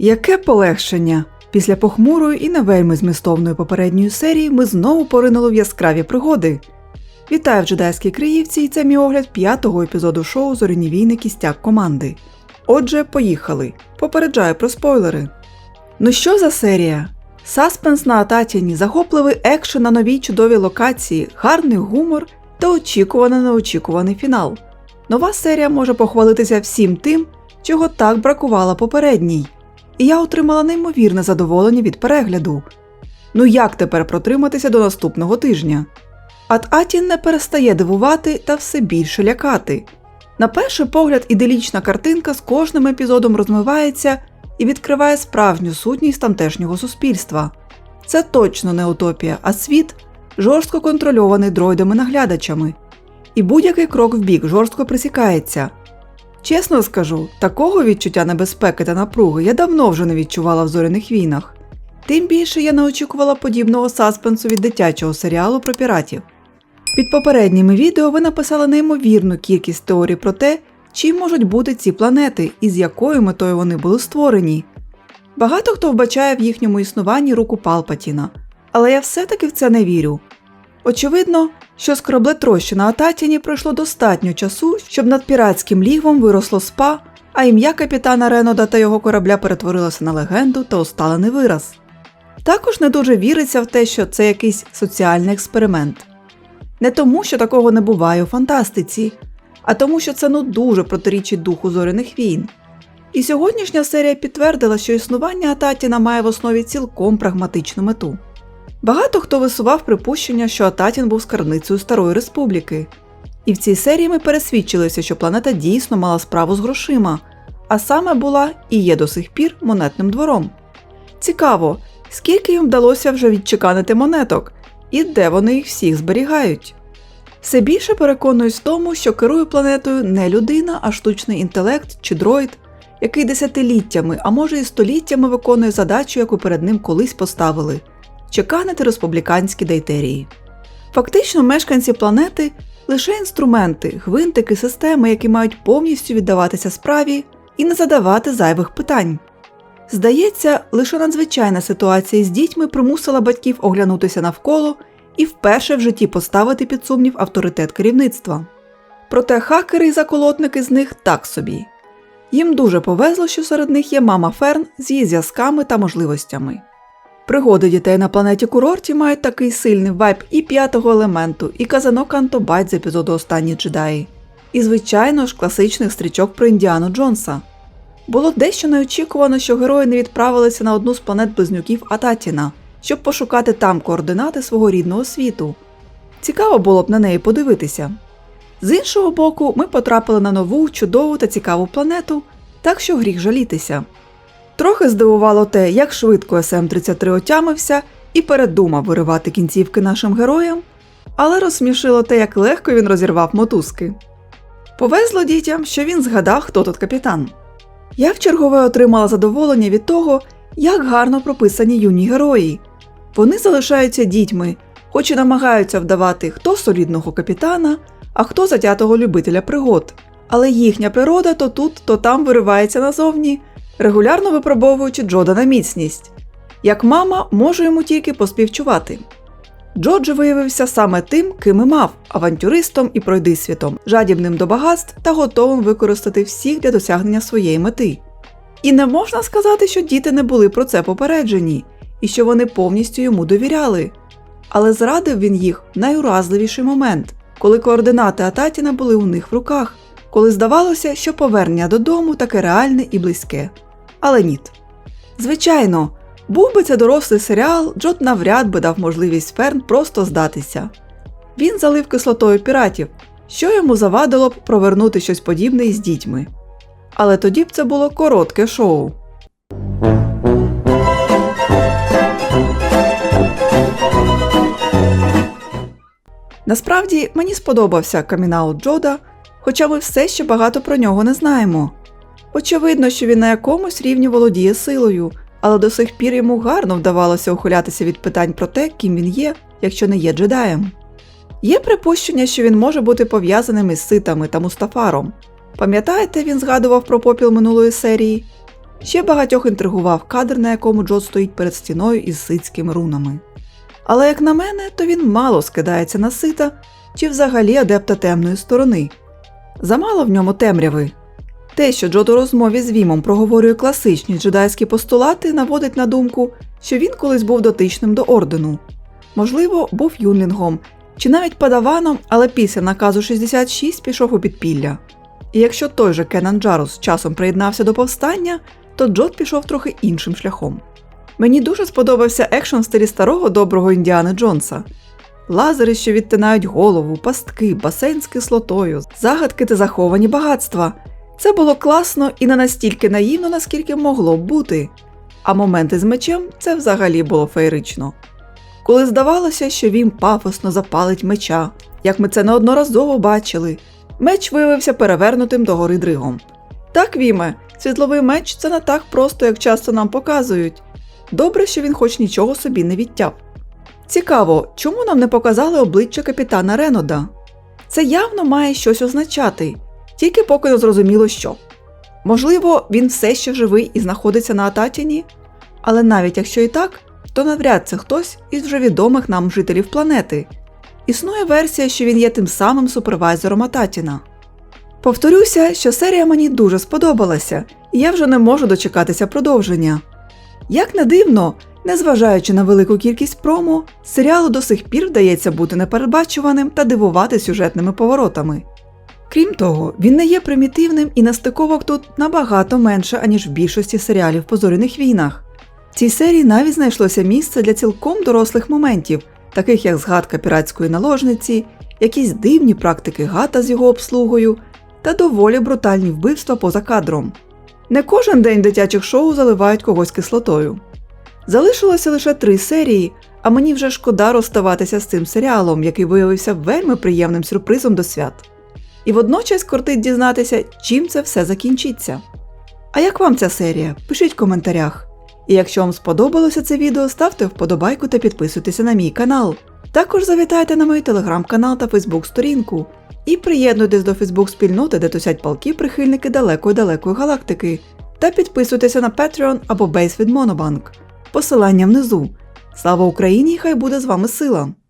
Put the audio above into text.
Яке полегшення! Після похмурої і не вельми змістовної попередньої серії ми знову поринули в яскраві пригоди. Вітаю в джедайській Криївці, і це мій огляд п'ятого епізоду шоу Зоряні війни кістяк команди. Отже, поїхали. Попереджаю про спойлери. Ну що за серія? Саспенс на Ататіні, захопливий екшен на новій чудовій локації, гарний гумор та очікуваний неочікуваний фінал. Нова серія може похвалитися всім тим, чого так бракувало попередній. І я отримала неймовірне задоволення від перегляду. Ну як тепер протриматися до наступного тижня? Ат-Атін не перестає дивувати та все більше лякати. На перший погляд, іделічна картинка з кожним епізодом розмивається і відкриває справжню сутність тамтешнього суспільства. Це точно не утопія, а світ жорстко контрольований дроїдами-наглядачами. І будь-який крок в бік жорстко присікається. Чесно скажу, такого відчуття небезпеки та напруги я давно вже не відчувала в зоряних війнах. Тим більше я не очікувала подібного саспенсу від дитячого серіалу про піратів. Під попередніми відео ви написали неймовірну кількість теорій про те, чим можуть бути ці планети і з якою метою вони були створені. Багато хто вбачає в їхньому існуванні руку Палпатіна, але я все-таки в це не вірю. Очевидно, що з кораблетрощі на Ататіні пройшло достатньо часу, щоб над піратським лігвом виросло спа, а ім'я капітана Ренода та його корабля перетворилося на легенду та усталений вираз. Також не дуже віриться в те, що це якийсь соціальний експеримент. Не тому, що такого не буває у фантастиці, а тому, що це ну дуже протирічить духу зоряних війн. І сьогоднішня серія підтвердила, що існування Ататіна має в основі цілком прагматичну мету. Багато хто висував припущення, що Ататін був скарбницею Старої Республіки. І в цій серії ми пересвідчилися, що планета дійсно мала справу з грошима, а саме була і є до сих пір монетним двором. Цікаво, скільки їм вдалося вже відчеканити монеток і де вони їх всіх зберігають. Все більше переконуюсь в тому, що керує планетою не людина, а штучний інтелект чи дроїд, який десятиліттями, а може і століттями виконує задачу, яку перед ним колись поставили чеканити республіканські дейтерії. Фактично, мешканці планети лише інструменти, гвинтики, системи, які мають повністю віддаватися справі і не задавати зайвих питань. Здається, лише надзвичайна ситуація з дітьми примусила батьків оглянутися навколо і вперше в житті поставити під сумнів авторитет керівництва. Проте хакери і заколотники з них так собі. Їм дуже повезло, що серед них є мама Ферн з її зв'язками та можливостями. Пригоди дітей на планеті курорті мають такий сильний вайб і п'ятого елементу, і казанок Антобайт з епізоду Останні джедаї. І, звичайно ж, класичних стрічок про Індіану Джонса. Було дещо неочікувано, що герої не відправилися на одну з планет близнюків Ататіна, щоб пошукати там координати свого рідного світу. Цікаво було б на неї подивитися. З іншого боку, ми потрапили на нову, чудову та цікаву планету, так що гріх жалітися. Трохи здивувало те, як швидко СМ-33 отямився і передумав виривати кінцівки нашим героям, але розсмішило те, як легко він розірвав мотузки. Повезло дітям, що він згадав, хто тут капітан. Я в чергове отримала задоволення від того, як гарно прописані юні герої. Вони залишаються дітьми, хоч і намагаються вдавати хто солідного капітана, а хто затятого любителя пригод. Але їхня природа то тут, то там виривається назовні, регулярно випробовуючи Джода на міцність. Як мама, можу йому тільки поспівчувати. Джоджо виявився саме тим, ким і мав авантюристом і пройдисвітом, жадібним до багатств та готовим використати всіх для досягнення своєї мети. І не можна сказати, що діти не були про це попереджені, і що вони повністю йому довіряли. Але зрадив він їх в найуразливіший момент, коли координати Ататіна були у них в руках, коли здавалося, що повернення додому таке реальне і близьке. Але ніт. Звичайно, був би це дорослий серіал, Джот навряд би дав можливість Ферн просто здатися. Він залив кислотою піратів, що йому завадило б провернути щось подібне із дітьми. Але тоді б це було коротке шоу. Насправді мені сподобався камінаут Джода, хоча ми все ще багато про нього не знаємо. Очевидно, що він на якомусь рівні володіє силою, але до сих пір йому гарно вдавалося ухилятися від питань про те, ким він є, якщо не є джедаєм. Є припущення, що він може бути пов'язаним із ситами та Мустафаром. Пам'ятаєте, він згадував про попіл минулої серії? Ще багатьох інтригував кадр, на якому Джот стоїть перед стіною із ситськими рунами. Але, як на мене, то він мало скидається на сита чи взагалі адепта темної сторони. Замало в ньому темряви. Те, що Джот у розмові з Вімом проговорює класичні джедайські постулати, наводить на думку, що він колись був дотичним до ордену. Можливо, був юнлінгом чи навіть падаваном, але після наказу 66 пішов у підпілля. І якщо той же Кенан Джарус часом приєднався до повстання, то Джот пішов трохи іншим шляхом. Мені дуже сподобався екшн в стилі старого доброго Індіани Джонса. Лазери, що відтинають голову, пастки, басейн з кислотою, загадки та заховані багатства. Це було класно і не настільки наївно, наскільки могло б бути. А моменти з мечем це взагалі було феєрично. Коли здавалося, що він пафосно запалить меча, як ми це неодноразово бачили, меч виявився перевернутим догори дригом. Так, Віме, світловий меч це не так просто, як часто нам показують. Добре, що він хоч нічого собі не відтяв. Цікаво, чому нам не показали обличчя капітана Ренода? Це явно має щось означати, тільки поки не зрозуміло що. Можливо, він все ще живий і знаходиться на Ататіні, але навіть якщо і так, то навряд це хтось із вже відомих нам жителів планети. Існує версія, що він є тим самим супервайзером Ататіна. Повторюся, що серія мені дуже сподобалася, і я вже не можу дочекатися продовження. Як не дивно, незважаючи на велику кількість промо, серіалу до сих пір вдається бути непередбачуваним та дивувати сюжетними поворотами. Крім того, він не є примітивним і настиковок тут набагато менше, аніж в більшості серіалів по зоряних війнах. В цій серії навіть знайшлося місце для цілком дорослих моментів, таких як згадка піратської наложниці, якісь дивні практики гата з його обслугою та доволі брутальні вбивства поза кадром. Не кожен день дитячих шоу заливають когось кислотою. Залишилося лише три серії, а мені вже шкода розставатися з цим серіалом, який виявився вельми приємним сюрпризом до свят. І водночас кортить дізнатися, чим це все закінчиться. А як вам ця серія? Пишіть в коментарях. І якщо вам сподобалося це відео, ставте вподобайку та підписуйтеся на мій канал. Також завітайте на мій телеграм-канал та фейсбук-сторінку. І приєднуйтесь до Фейсбук-спільноти, де тусять палки прихильники далекої далекої галактики. Та підписуйтеся на Patreon або Бейс від Monobank. Посилання внизу. Слава Україні! Хай буде з вами сила!